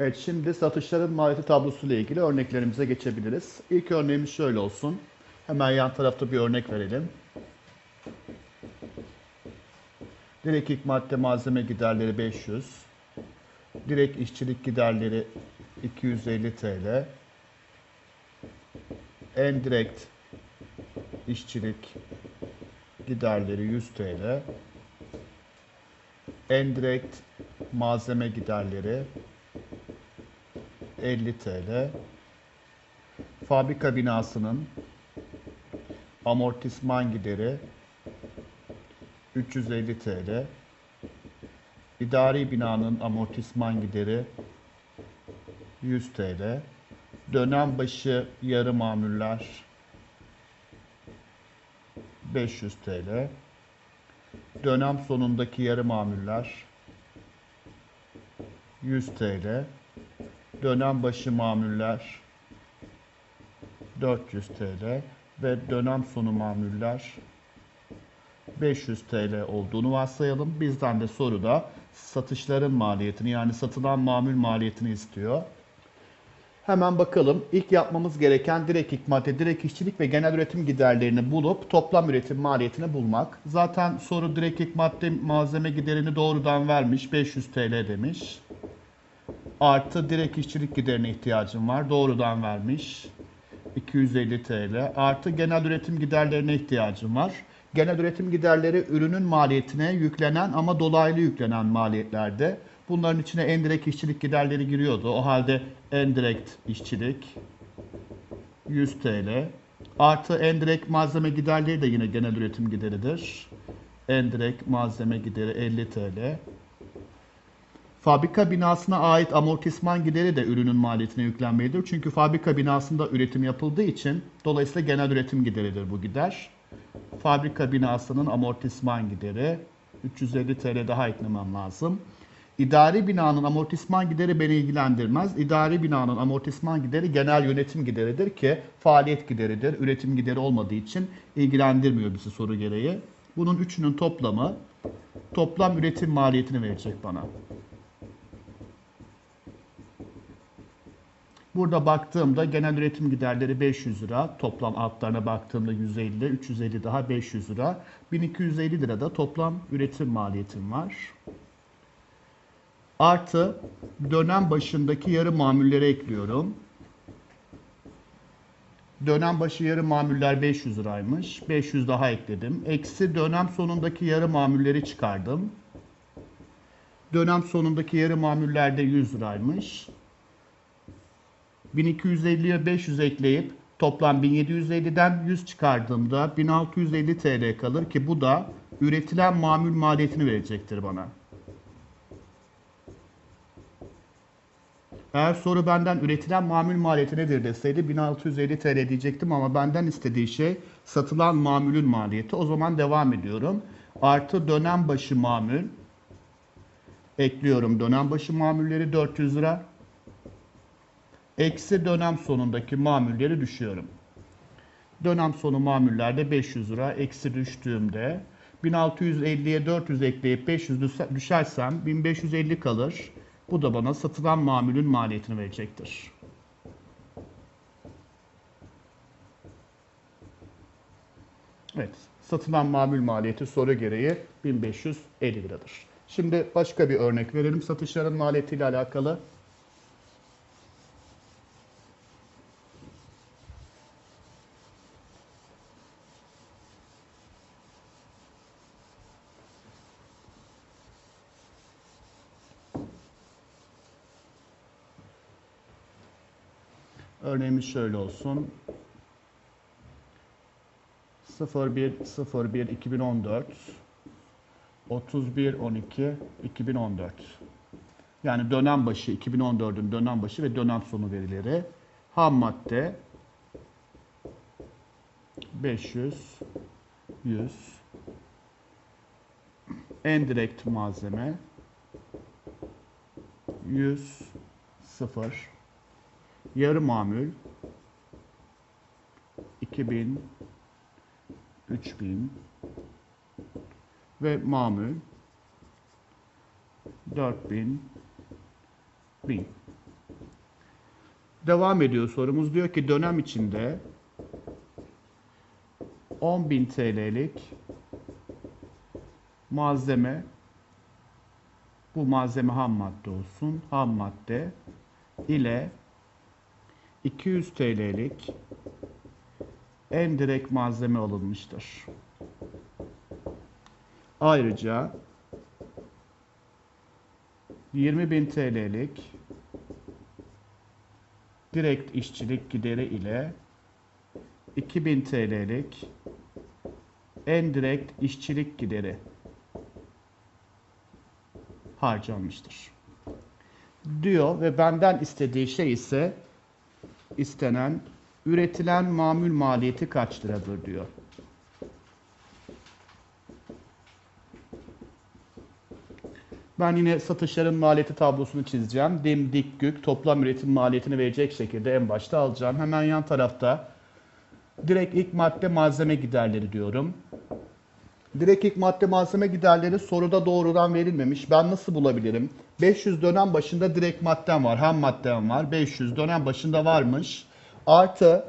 Evet şimdi satışların maliyeti tablosu ile ilgili örneklerimize geçebiliriz. İlk örneğimiz şöyle olsun. Hemen yan tarafta bir örnek verelim. Direkt ilk madde malzeme giderleri 500. Direkt işçilik giderleri 250 TL. Endirekt işçilik giderleri 100 TL. Endirekt malzeme giderleri 50 TL. Fabrika binasının amortisman gideri 350 TL. İdari binanın amortisman gideri 100 TL. Dönem başı yarı mamuller 500 TL. Dönem sonundaki yarı mamuller 100 TL. Dönem başı mamuller 400 TL ve dönem sonu mamuller 500 TL olduğunu varsayalım. Bizden de soruda satışların maliyetini yani satılan mamul maliyetini istiyor. Hemen bakalım. İlk yapmamız gereken direkt ilk madde, direkt işçilik ve genel üretim giderlerini bulup toplam üretim maliyetini bulmak. Zaten soru direkt ilk madde malzeme giderini doğrudan vermiş. 500 TL demiş. Artı direkt işçilik giderine ihtiyacım var. Doğrudan vermiş. 250 TL. Artı genel üretim giderlerine ihtiyacım var. Genel üretim giderleri ürünün maliyetine yüklenen ama dolaylı yüklenen maliyetlerde. Bunların içine endirekt işçilik giderleri giriyordu. O halde endirekt işçilik 100 TL. Artı endirekt malzeme giderleri de yine genel üretim gideridir. Endirekt malzeme gideri 50 TL. Fabrika binasına ait amortisman gideri de ürünün maliyetine yüklenmelidir. Çünkü fabrika binasında üretim yapıldığı için dolayısıyla genel üretim gideridir bu gider. Fabrika binasının amortisman gideri 350 TL daha eklemem lazım. İdari binanın amortisman gideri beni ilgilendirmez. İdari binanın amortisman gideri genel yönetim gideridir ki faaliyet gideridir. Üretim gideri olmadığı için ilgilendirmiyor bizi soru gereği. Bunun üçünün toplamı toplam üretim maliyetini verecek bana. Burada baktığımda genel üretim giderleri 500 lira. Toplam altlarına baktığımda 150, 350 daha 500 lira. 1250 lira da toplam üretim maliyetim var. Artı dönem başındaki yarı mamulleri ekliyorum. Dönem başı yarı mamuller 500 liraymış. 500 daha ekledim. Eksi dönem sonundaki yarı mamulleri çıkardım. Dönem sonundaki yarı mamuller de 100 liraymış. 1250'ye 500 ekleyip toplam 1750'den 100 çıkardığımda 1650 TL kalır ki bu da üretilen mamul maliyetini verecektir bana. Eğer soru benden üretilen mamul maliyeti nedir deseydi 1650 TL diyecektim ama benden istediği şey satılan mamulün maliyeti. O zaman devam ediyorum. Artı dönem başı mamul ekliyorum. Dönem başı mamulleri 400 lira. Eksi dönem sonundaki mamulleri düşüyorum. Dönem sonu mamullerde 500 lira eksi düştüğümde 1650'ye 400 ekleyip 500 düşersem 1550 kalır. Bu da bana satılan mamulün maliyetini verecektir. Evet, satılan mamul maliyeti soru gereği 1550 liradır. Şimdi başka bir örnek verelim satışların maliyetiyle alakalı. Örneğimiz şöyle olsun. 01 01 2014 31 12 2014 yani dönem başı 2014'ün dönem başı ve dönem sonu verileri. Ham madde 500 100 endirekt malzeme 100 0 Yarı mamül 2000 3000 ve mamül 4000 1000. Devam ediyor sorumuz. Diyor ki dönem içinde 10.000 TL'lik malzeme bu malzeme ham madde olsun. Ham madde ile 200 TL'lik endirekt malzeme alınmıştır. Ayrıca 20.000 TL'lik direkt işçilik gideri ile 2000 TL'lik endirekt işçilik gideri harcanmıştır. Diyor ve benden istediği şey ise istenen üretilen mamul maliyeti kaç liradır diyor. Ben yine satışların maliyeti tablosunu çizeceğim. Dim, dik, gük toplam üretim maliyetini verecek şekilde en başta alacağım. Hemen yan tarafta direkt ilk madde malzeme giderleri diyorum. Direkt ilk madde malzeme giderleri soruda doğrudan verilmemiş. Ben nasıl bulabilirim? 500 dönem başında direkt maddem var, ham maddem var. 500 dönem başında varmış. Artı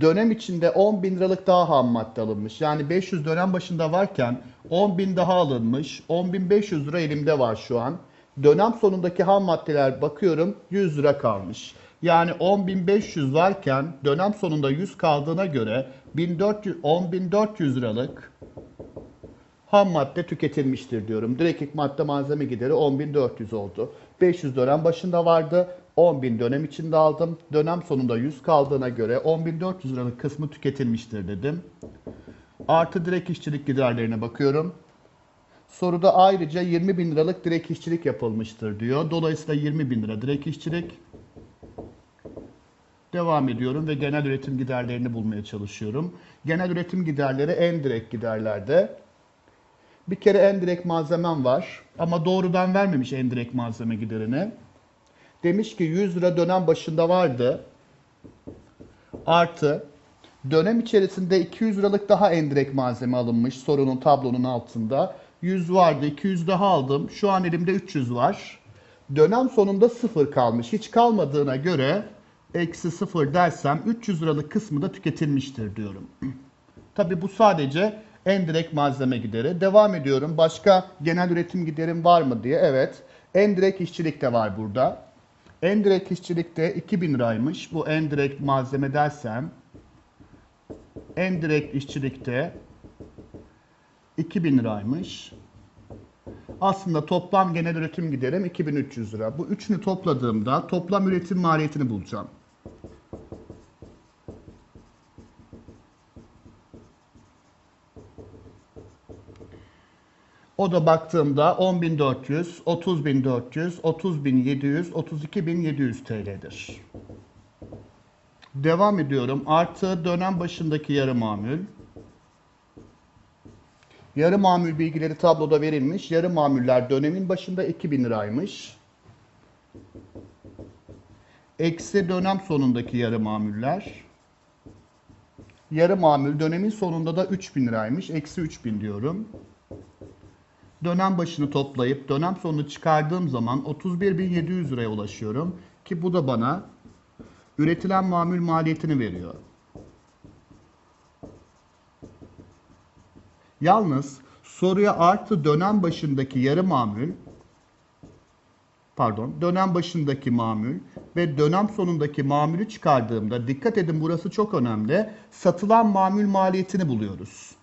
dönem içinde 10 bin liralık daha ham madde alınmış. Yani 500 dönem başında varken 10 bin daha alınmış. 10.500 lira elimde var şu an. Dönem sonundaki ham maddeler bakıyorum 100 lira kalmış. Yani 10.500 varken dönem sonunda 100 kaldığına göre 1400, 10.400 liralık ham madde tüketilmiştir diyorum. Direkt ilk madde malzeme gideri 10.400 oldu. 500 dönem başında vardı. 10.000 dönem içinde aldım. Dönem sonunda 100 kaldığına göre 10.400 liralık kısmı tüketilmiştir dedim. Artı direkt işçilik giderlerine bakıyorum. Soruda ayrıca 20 bin liralık direkt işçilik yapılmıştır diyor. Dolayısıyla 20 bin lira direkt işçilik. Devam ediyorum ve genel üretim giderlerini bulmaya çalışıyorum. Genel üretim giderleri en direkt giderlerde. Bir kere en direkt malzemem var ama doğrudan vermemiş en direkt malzeme giderini. Demiş ki 100 lira dönem başında vardı. Artı dönem içerisinde 200 liralık daha endirekt malzeme alınmış sorunun tablonun altında. 100 vardı 200 daha aldım. Şu an elimde 300 var. Dönem sonunda 0 kalmış. Hiç kalmadığına göre eksi 0 dersem 300 liralık kısmı da tüketilmiştir diyorum. Tabi bu sadece endirekt malzeme gideri. Devam ediyorum. Başka genel üretim giderim var mı diye. Evet. Endirekt işçilik de var burada. Endirekt işçilikte 2000 liraymış. Bu endirekt malzeme dersem endirekt işçilikte 2000 liraymış. Aslında toplam genel üretim giderim 2300 lira. Bu üçünü topladığımda toplam üretim maliyetini bulacağım. O da baktığımda 10.400, 30.400, 30.700, 32.700 TL'dir. Devam ediyorum. Artı dönem başındaki yarı mamül. Yarı mamül bilgileri tabloda verilmiş. Yarı mamuller dönemin başında 2000 liraymış. Eksi dönem sonundaki yarı mamuller. Yarı mamül dönemin sonunda da 3000 liraymış. Eksi 3000 diyorum. Dönem başını toplayıp dönem sonunu çıkardığım zaman 31.700 liraya ulaşıyorum. Ki bu da bana üretilen mamül maliyetini veriyor. Yalnız soruya artı dönem başındaki yarı mamül pardon dönem başındaki mamül ve dönem sonundaki mamülü çıkardığımda dikkat edin burası çok önemli. Satılan mamül maliyetini buluyoruz.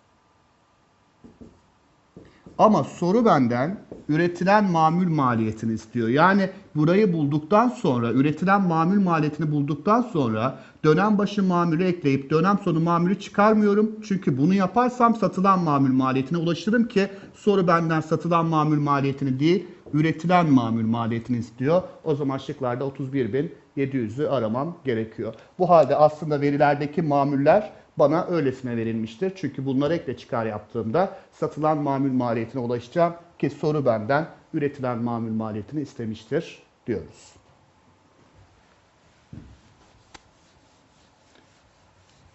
Ama soru benden üretilen mamül maliyetini istiyor. Yani burayı bulduktan sonra, üretilen mamül maliyetini bulduktan sonra dönem başı mamülü ekleyip dönem sonu mamülü çıkarmıyorum. Çünkü bunu yaparsam satılan mamül maliyetine ulaşırım ki soru benden satılan mamül maliyetini değil, üretilen mamül maliyetini istiyor. O zaman şıklarda 31.700'ü aramam gerekiyor. Bu halde aslında verilerdeki mamüller bana öylesine verilmiştir. Çünkü bunları ekle çıkar yaptığımda satılan mamül maliyetine ulaşacağım ki soru benden üretilen mamül maliyetini istemiştir diyoruz.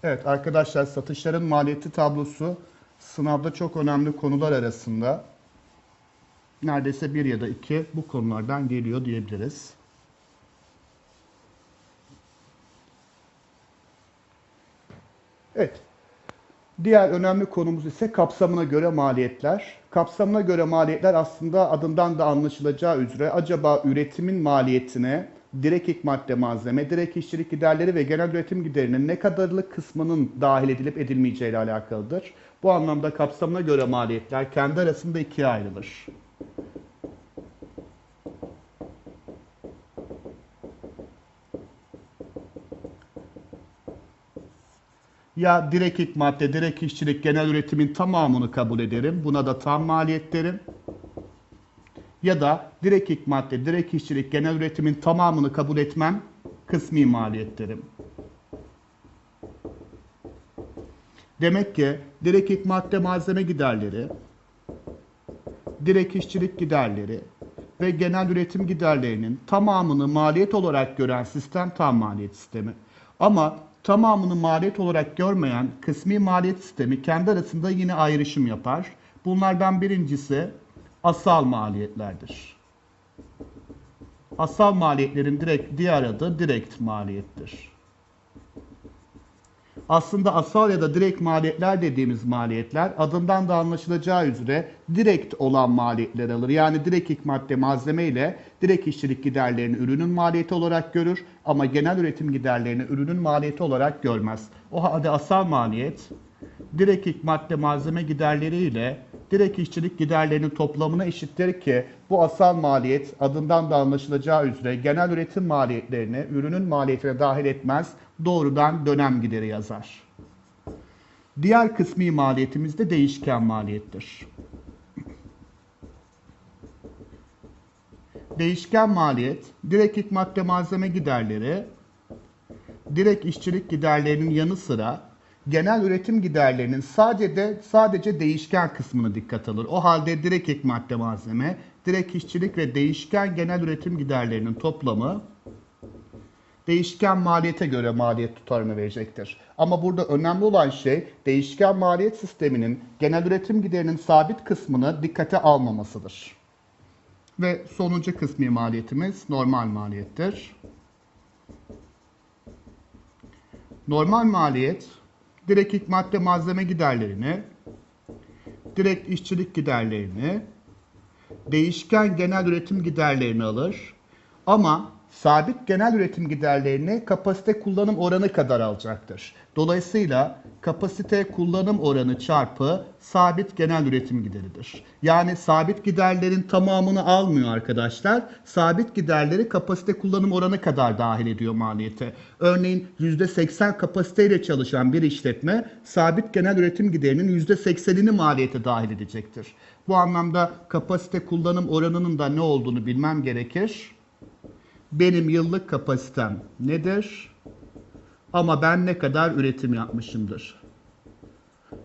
Evet arkadaşlar satışların maliyeti tablosu sınavda çok önemli konular arasında. Neredeyse bir ya da iki bu konulardan geliyor diyebiliriz. Diğer önemli konumuz ise kapsamına göre maliyetler. Kapsamına göre maliyetler aslında adından da anlaşılacağı üzere acaba üretimin maliyetine direkt ilk madde malzeme, direkt işçilik giderleri ve genel üretim giderinin ne kadarlık kısmının dahil edilip edilmeyeceği ile alakalıdır. Bu anlamda kapsamına göre maliyetler kendi arasında ikiye ayrılır. Ya direkt ilk madde, direkt işçilik, genel üretimin tamamını kabul ederim. Buna da tam maliyet derim. Ya da direkt ilk madde, direkt işçilik, genel üretimin tamamını kabul etmem. Kısmi maliyet derim. Demek ki direkt ilk madde malzeme giderleri, direkt işçilik giderleri ve genel üretim giderlerinin tamamını maliyet olarak gören sistem tam maliyet sistemi. Ama tamamını maliyet olarak görmeyen kısmi maliyet sistemi kendi arasında yine ayrışım yapar. Bunlardan birincisi asal maliyetlerdir. Asal maliyetlerin direkt diğer adı direkt maliyettir. Aslında asal ya da direkt maliyetler dediğimiz maliyetler adından da anlaşılacağı üzere direkt olan maliyetler alır. Yani direkt ilk madde malzeme ile direkt işçilik giderlerini ürünün maliyeti olarak görür ama genel üretim giderlerini ürünün maliyeti olarak görmez. O halde asal maliyet direkt ilk madde malzeme giderleri ile direkt işçilik giderlerinin toplamına eşittir ki bu asal maliyet adından da anlaşılacağı üzere genel üretim maliyetlerini ürünün maliyetine dahil etmez. Doğrudan dönem gideri yazar. Diğer kısmi maliyetimiz de değişken maliyettir. Değişken maliyet, direkt ilk madde malzeme giderleri, direkt işçilik giderlerinin yanı sıra genel üretim giderlerinin sadece de sadece değişken kısmını dikkat alır. O halde direkt ilk madde malzeme, direkt işçilik ve değişken genel üretim giderlerinin toplamı değişken maliyete göre maliyet tutarını verecektir. Ama burada önemli olan şey değişken maliyet sisteminin genel üretim giderinin sabit kısmını dikkate almamasıdır. Ve sonuncu kısmi maliyetimiz normal maliyettir. Normal maliyet direkt ilk madde malzeme giderlerini, direkt işçilik giderlerini, değişken genel üretim giderlerini alır. Ama sabit genel üretim giderlerini kapasite kullanım oranı kadar alacaktır. Dolayısıyla kapasite kullanım oranı çarpı sabit genel üretim gideridir. Yani sabit giderlerin tamamını almıyor arkadaşlar. Sabit giderleri kapasite kullanım oranı kadar dahil ediyor maliyete. Örneğin %80 kapasiteyle çalışan bir işletme sabit genel üretim giderinin %80'ini maliyete dahil edecektir. Bu anlamda kapasite kullanım oranının da ne olduğunu bilmem gerekir benim yıllık kapasitem nedir? Ama ben ne kadar üretim yapmışımdır.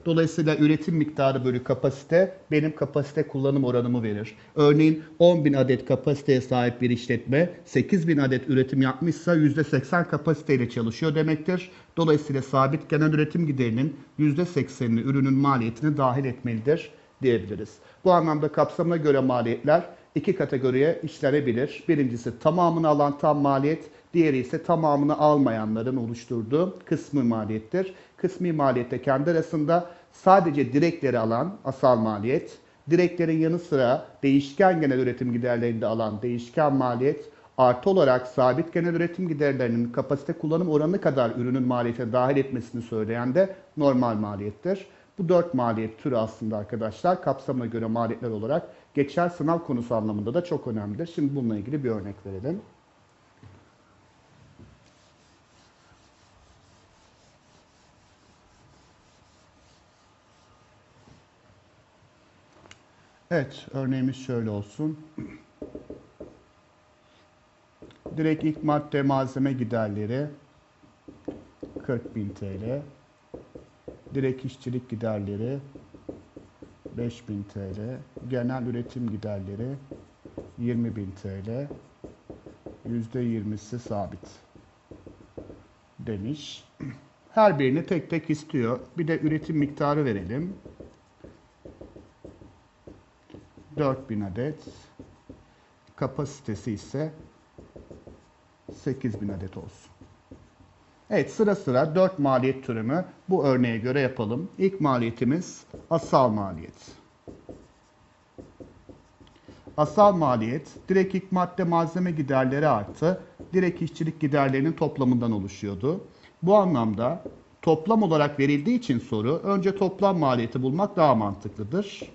Dolayısıyla üretim miktarı bölü kapasite benim kapasite kullanım oranımı verir. Örneğin 10.000 adet kapasiteye sahip bir işletme 8.000 adet üretim yapmışsa %80 kapasiteyle çalışıyor demektir. Dolayısıyla sabit genel üretim giderinin %80'ini ürünün maliyetine dahil etmelidir diyebiliriz. Bu anlamda kapsamına göre maliyetler iki kategoriye işlenebilir. Birincisi tamamını alan tam maliyet, diğeri ise tamamını almayanların oluşturduğu kısmı maliyettir. Kısmi maliyette kendi arasında sadece direkleri alan asal maliyet, direklerin yanı sıra değişken genel üretim giderlerini de alan değişken maliyet, artı olarak sabit genel üretim giderlerinin kapasite kullanım oranı kadar ürünün maliyete dahil etmesini söyleyen de normal maliyettir. Bu dört maliyet türü aslında arkadaşlar kapsamına göre maliyetler olarak geçer sınav konusu anlamında da çok önemlidir. Şimdi bununla ilgili bir örnek verelim. Evet, örneğimiz şöyle olsun. Direkt ilk madde malzeme giderleri 40.000 TL. Direkt işçilik giderleri 5000 TL. Genel üretim giderleri 20.000 TL. %20'si sabit demiş. Her birini tek tek istiyor. Bir de üretim miktarı verelim. 4000 adet. Kapasitesi ise 8000 adet olsun. Evet sıra sıra 4 maliyet türümü bu örneğe göre yapalım. İlk maliyetimiz asal maliyet. Asal maliyet direkt ilk madde malzeme giderleri artı direkt işçilik giderlerinin toplamından oluşuyordu. Bu anlamda toplam olarak verildiği için soru önce toplam maliyeti bulmak daha mantıklıdır.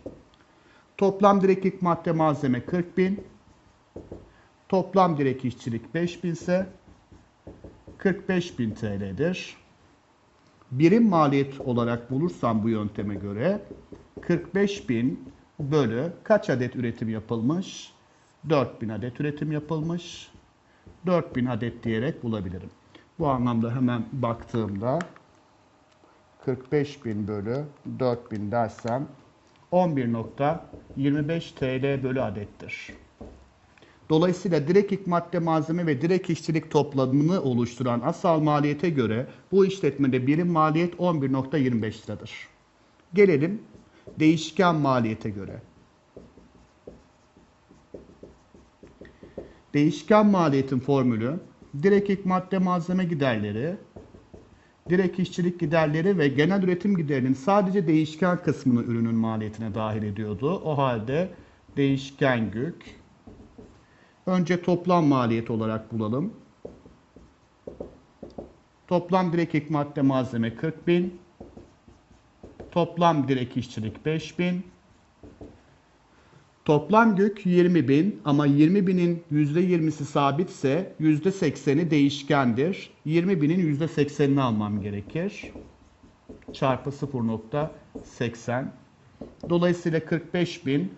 Toplam direkt ilk madde malzeme 40 bin. Toplam direkt işçilik 5000 ise 45 bin TL'dir. Birim maliyet olarak bulursam bu yönteme göre 45 bin bölü kaç adet üretim yapılmış? 4000 adet üretim yapılmış. 4000 adet diyerek bulabilirim. Bu anlamda hemen baktığımda 45 bin bölü 4000 dersem 11.25 TL bölü adettir. Dolayısıyla direkt ilk madde malzeme ve direkt işçilik toplamını oluşturan asal maliyete göre bu işletmede birim maliyet 11.25 liradır. Gelelim değişken maliyete göre. Değişken maliyetin formülü direkt ilk madde malzeme giderleri, direkt işçilik giderleri ve genel üretim giderinin sadece değişken kısmını ürünün maliyetine dahil ediyordu. O halde değişken yük Önce toplam maliyet olarak bulalım. Toplam direkt ilk madde malzeme 40 bin. Toplam direkt işçilik 5 bin. Toplam yük 20 bin ama 20 binin %20'si sabitse %80'i değişkendir. 20 binin %80'ini almam gerekir. Çarpı 0.80. Dolayısıyla 45 bin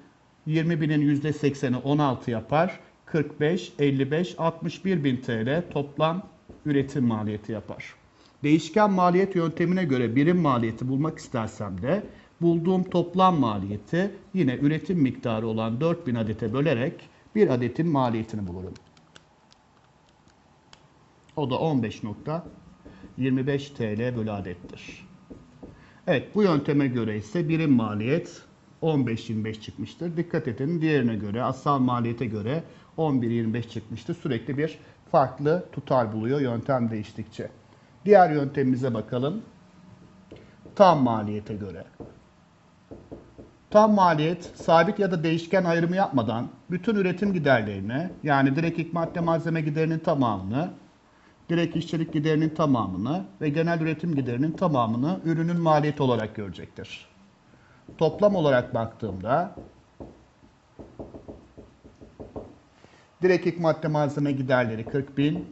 20 binin %80'i 16 yapar. 45, 55, 61 bin TL toplam üretim maliyeti yapar. Değişken maliyet yöntemine göre birim maliyeti bulmak istersem de bulduğum toplam maliyeti yine üretim miktarı olan 4000 adete bölerek bir adetin maliyetini bulurum. O da 15.25 TL bölü adettir. Evet bu yönteme göre ise birim maliyet 15-25 çıkmıştır. Dikkat edin diğerine göre asal maliyete göre 11-25 çıkmıştı. Sürekli bir farklı tutar buluyor yöntem değiştikçe. Diğer yöntemimize bakalım. Tam maliyete göre. Tam maliyet sabit ya da değişken ayrımı yapmadan bütün üretim giderlerini yani direkt ilk madde malzeme giderinin tamamını, direkt işçilik giderinin tamamını ve genel üretim giderinin tamamını ürünün maliyeti olarak görecektir. Toplam olarak baktığımda direkt ilk madde malzeme giderleri 40 bin,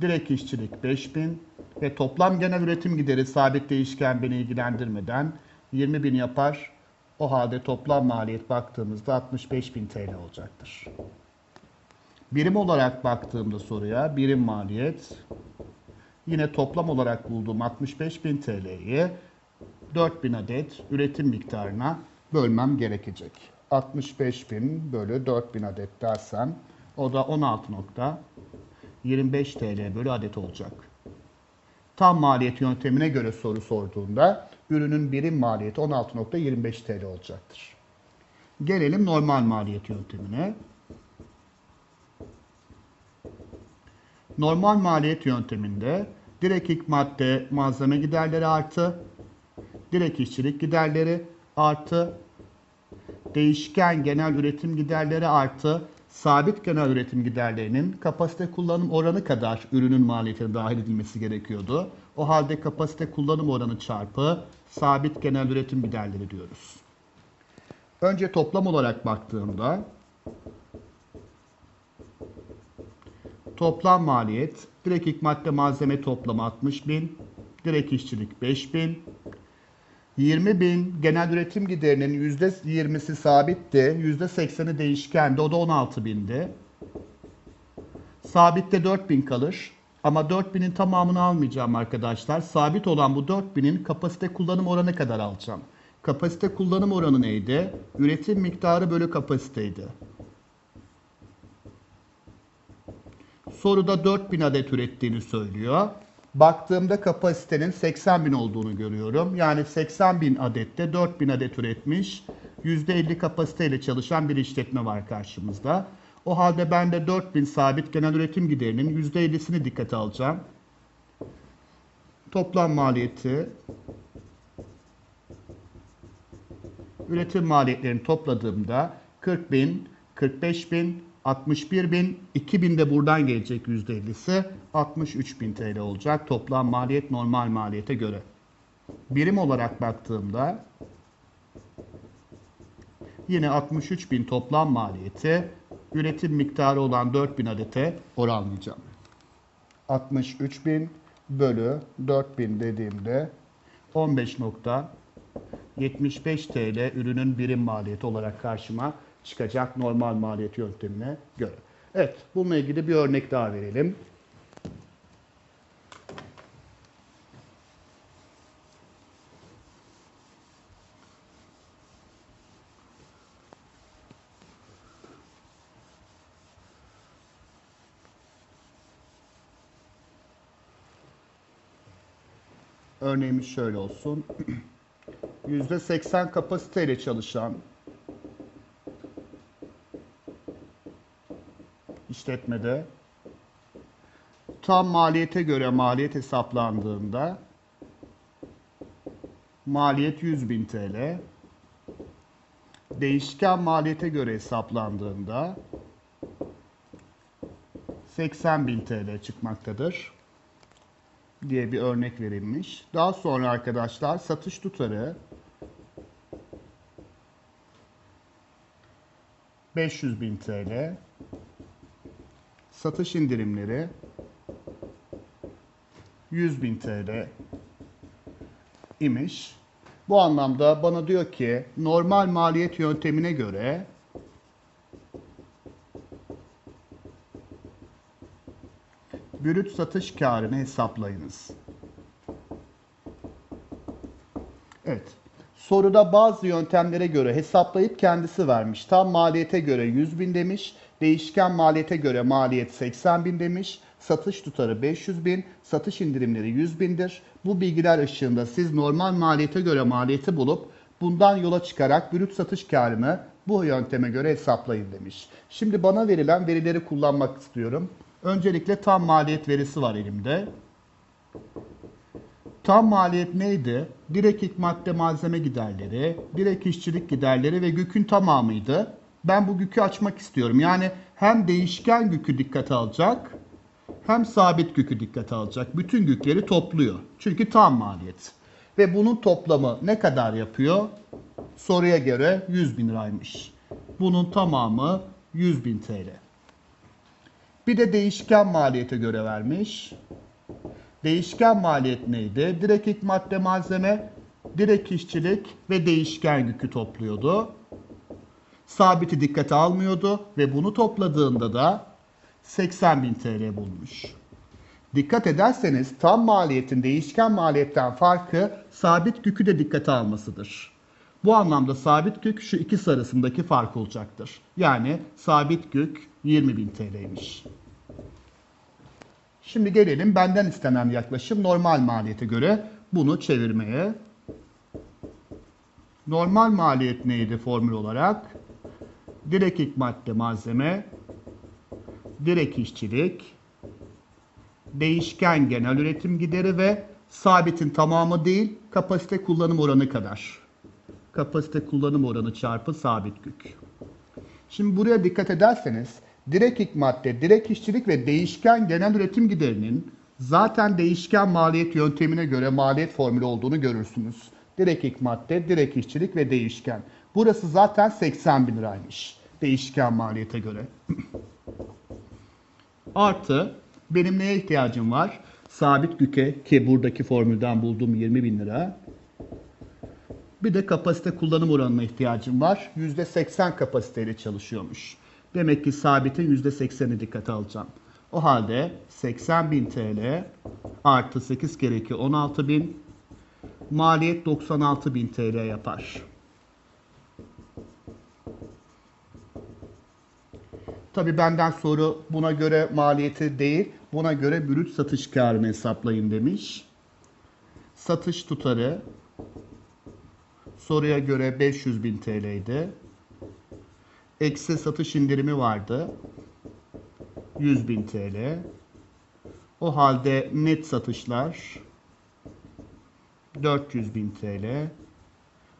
direkt işçilik 5 bin ve toplam genel üretim gideri sabit değişken beni ilgilendirmeden 20 bin yapar. O halde toplam maliyet baktığımızda 65 bin TL olacaktır. Birim olarak baktığımda soruya birim maliyet yine toplam olarak bulduğum 65 bin TL'yi 4000 adet üretim miktarına bölmem gerekecek. 65 bin bölü 4000 adet dersem o da 16.25 TL bölü adet olacak. Tam maliyet yöntemine göre soru sorduğunda ürünün birim maliyeti 16.25 TL olacaktır. Gelelim normal maliyet yöntemine. Normal maliyet yönteminde direkt ilk madde malzeme giderleri artı direkt işçilik giderleri artı değişken genel üretim giderleri artı sabit genel üretim giderlerinin kapasite kullanım oranı kadar ürünün maliyetine dahil edilmesi gerekiyordu. O halde kapasite kullanım oranı çarpı sabit genel üretim giderleri diyoruz. Önce toplam olarak baktığımda toplam maliyet direkt ilk madde malzeme toplamı 60 bin, direkt işçilik 5 bin, 20 bin genel üretim giderinin %20'si sabitti, %80'i değişkendi, o da 16 bindi. Sabitte 4 bin kalır. Ama 4000'in tamamını almayacağım arkadaşlar. Sabit olan bu 4000'in kapasite kullanım oranı kadar alacağım. Kapasite kullanım oranı neydi? Üretim miktarı bölü kapasiteydi. Soruda 4000 adet ürettiğini söylüyor. Baktığımda kapasitenin 80 bin olduğunu görüyorum. Yani 80 bin adette 4 bin adet üretmiş. %50 kapasiteyle çalışan bir işletme var karşımızda. O halde ben de 4000 sabit genel üretim giderinin %50'sini dikkate alacağım. Toplam maliyeti üretim maliyetlerini topladığımda 40 bin, 45 bin, 61 bin, 2000 de buradan gelecek %50'si 63 bin TL olacak toplam maliyet normal maliyete göre. Birim olarak baktığımda yine 63 bin toplam maliyeti üretim miktarı olan 4000 adete oranlayacağım. 63 bin bölü 4000 dediğimde 15.75 TL ürünün birim maliyeti olarak karşıma çıkacak normal maliyet yöntemine göre. Evet, bununla ilgili bir örnek daha verelim. Örneğimiz şöyle olsun. %80 kapasiteyle çalışan işletmede tam maliyete göre maliyet hesaplandığında maliyet 100.000 TL. Değişken maliyete göre hesaplandığında 80.000 TL çıkmaktadır diye bir örnek verilmiş. Daha sonra arkadaşlar satış tutarı 500 bin TL. Satış indirimleri 100 bin TL imiş. Bu anlamda bana diyor ki normal maliyet yöntemine göre brüt satış karını hesaplayınız. Evet. Soruda bazı yöntemlere göre hesaplayıp kendisi vermiş. Tam maliyete göre 100 bin demiş. Değişken maliyete göre maliyet 80 bin demiş. Satış tutarı 500 bin. Satış indirimleri 100 bindir. Bu bilgiler ışığında siz normal maliyete göre maliyeti bulup bundan yola çıkarak brüt satış karını bu yönteme göre hesaplayın demiş. Şimdi bana verilen verileri kullanmak istiyorum. Öncelikle tam maliyet verisi var elimde. Tam maliyet neydi? Direkt ilk madde malzeme giderleri, direkt işçilik giderleri ve GÜK'ün tamamıydı. Ben bu GÜK'ü açmak istiyorum. Yani hem değişken GÜK'ü dikkate alacak, hem sabit GÜK'ü dikkate alacak. Bütün GÜK'leri topluyor. Çünkü tam maliyet. Ve bunun toplamı ne kadar yapıyor? Soruya göre 100 bin liraymış. Bunun tamamı 100 bin TL. Bir de değişken maliyete göre vermiş. Değişken maliyet neydi? Direkt ilk madde malzeme, direkt işçilik ve değişken yükü topluyordu. Sabiti dikkate almıyordu ve bunu topladığında da 80 bin TL bulmuş. Dikkat ederseniz tam maliyetin değişken maliyetten farkı sabit yükü de dikkate almasıdır. Bu anlamda sabit yük şu ikisi arasındaki fark olacaktır. Yani sabit yük 20 bin TL'ymiş. Şimdi gelelim benden istenen yaklaşım normal maliyete göre bunu çevirmeye. Normal maliyet neydi formül olarak? Direkt ilk madde malzeme, direkt işçilik, değişken genel üretim gideri ve sabitin tamamı değil kapasite kullanım oranı kadar. Kapasite kullanım oranı çarpı sabit yük. Şimdi buraya dikkat ederseniz direkt ilk madde, direkt işçilik ve değişken genel üretim giderinin zaten değişken maliyet yöntemine göre maliyet formülü olduğunu görürsünüz. Direkt ilk madde, direkt işçilik ve değişken. Burası zaten 80 bin liraymış değişken maliyete göre. Artı benim neye ihtiyacım var? Sabit güke ki buradaki formülden bulduğum 20 bin lira. Bir de kapasite kullanım oranına ihtiyacım var. %80 kapasiteyle çalışıyormuş. Demek ki sabitin %80'i dikkate alacağım. O halde 80 bin TL artı 8 kere 2 16 bin maliyet 96 bin TL yapar. Tabi benden soru buna göre maliyeti değil, buna göre brüt satış karını hesaplayın demiş. Satış tutarı soruya göre 500 bin TL'ydi. Eksi satış indirimi vardı. 100 bin TL. O halde net satışlar 400 bin TL.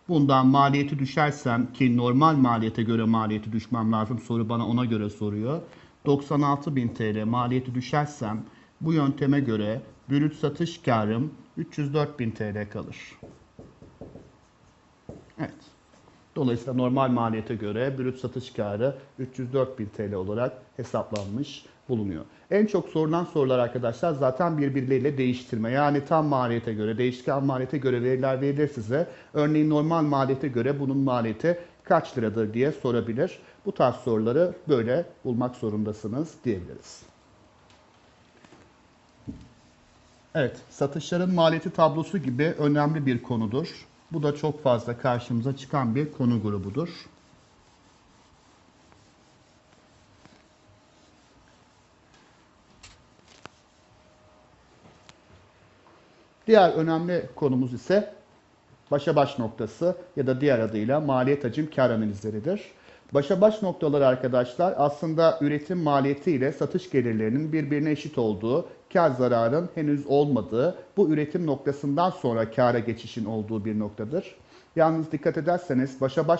Bundan maliyeti düşersem ki normal maliyete göre maliyeti düşmem lazım. Soru bana ona göre soruyor. 96 bin TL maliyeti düşersem bu yönteme göre brüt satış karım 304 bin TL kalır. Evet. Dolayısıyla normal maliyete göre brüt satış karı 304 bin TL olarak hesaplanmış bulunuyor. En çok sorulan sorular arkadaşlar zaten birbirleriyle değiştirme. Yani tam maliyete göre, değişken maliyete göre veriler verilir size. Örneğin normal maliyete göre bunun maliyeti kaç liradır diye sorabilir. Bu tarz soruları böyle bulmak zorundasınız diyebiliriz. Evet, satışların maliyeti tablosu gibi önemli bir konudur. Bu da çok fazla karşımıza çıkan bir konu grubudur. Diğer önemli konumuz ise başa baş noktası ya da diğer adıyla maliyet hacim kar analizleridir. Başa baş noktaları arkadaşlar aslında üretim maliyeti ile satış gelirlerinin birbirine eşit olduğu, kar zararın henüz olmadığı, bu üretim noktasından sonra kâra geçişin olduğu bir noktadır. Yalnız dikkat ederseniz başa baş